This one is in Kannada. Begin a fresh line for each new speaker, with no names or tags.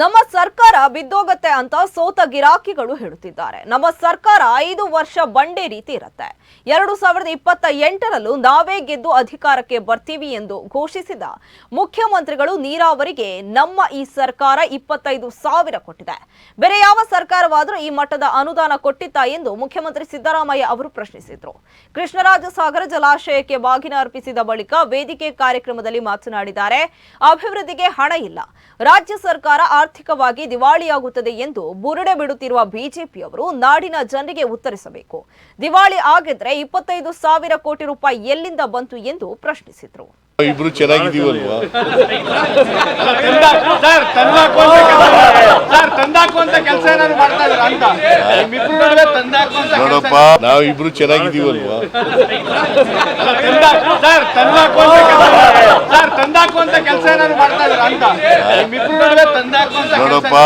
ನಮ್ಮ ಸರ್ಕಾರ ಬಿದ್ದೋಗತ್ತೆ ಅಂತ ಸೋತ ಗಿರಾಕಿಗಳು ಹೇಳುತ್ತಿದ್ದಾರೆ. ನಮ್ಮ ಸರ್ಕಾರ ಐದು ವರ್ಷ ಬಂಡೆ ರೀತಿ ಇರುತ್ತೆ. ಎರಡು ಸಾವಿರದ ಇಪ್ಪತ್ತ ಎಂಟರಲ್ಲೂ ನಾವೇ ಗೆದ್ದು ಅಧಿಕಾರಕ್ಕೆ ಬರ್ತೀವಿ ಎಂದು ಘೋಷಿಸಿದ ಮುಖ್ಯಮಂತ್ರಿಗಳು ನೀರಾವರಿಗೆ ನಮ್ಮ ಈ ಸರ್ಕಾರ ಇಪ್ಪತ್ತೈದು ಸಾವಿರ ಕೊಟ್ಟಿದೆ. ಬೇರೆ ಯಾವ ಸರ್ಕಾರವಾದರೂ ಈ ಮಟ್ಟದ ಅನುದಾನ ಕೊಟ್ಟಿತ್ತಾ ಎಂದು ಮುಖ್ಯಮಂತ್ರಿ ಸಿದ್ದರಾಮಯ್ಯ ಅವರು ಪ್ರಶ್ನಿಸಿದರು. ಕೃಷ್ಣರಾಜ ಸಾಗರ ಜಲಾಶಯಕ್ಕೆ ಬಾಗಿನ ಅರ್ಪಿಸಿದ ಬಳಿಕ ವೇದಿಕೆ ಕಾರ್ಯಕ್ರಮದಲ್ಲಿ ಮಾತನಾಡಿದ್ದಾರೆ. ಅಭಿವೃದ್ಧಿಗೆ ಹಣ ಇಲ್ಲ. ರಾಜ್ಯ ಸರ್ಕಾರ ಆರ್ಥಿಕವಾಗಿ ದಿವಾಳಿಯಾಗುತ್ತದೆ ಎಂದು ಬುರುಡೆ ಬಿಡುತ್ತಿರುವ ಬಿಜೆಪಿಯವರು ನಾಡಿನ ಜನರಿಗೆ ಉತ್ತರಿಸಬೇಕು. ದಿವಾಳಿ ಆಗಿದ್ರೆ ಇಪ್ಪತ್ತೈದು ಸಾವಿರ ಕೋಟಿ ರೂಪಾಯಿ ಎಲ್ಲಿಂದ ಬಂತು ಎಂದು ಪ್ರಶ್ನಿಸಿದರು.
ಇಬ್ರು ಚೆನ್ನಾಗಿದೀವಲ್ವಾ
ಸರ್ ತಂದಾಕುವಂತ ಸರ್ ತಂದಾಕುವಂತ ಕೆಲಸ ಏನಾದ್ರು ಮಾಡ್ತಾ ಇದಾರ ಅಂತ ನಿಮ್ಮಿಬ್ರು ನಡುವೆ ತಂದಾಕುವಂತ
ನೋಡಪ್ಪ ನಾವ್ ಇಬ್ರು ಚೆನ್ನಾಗಿದೀವಲ್ವಾ
ತಂದಾಕುವಂತ ಕೆಲಸ ಏನಾದ್ರು ಮಾಡ್ತಾ ಇದ್ರ ಅಂತ? ನಿಮ್ಮಿಬ್ರು ನಡುವೆ ಕೆಲಸ
ನೋಡಪ್ಪ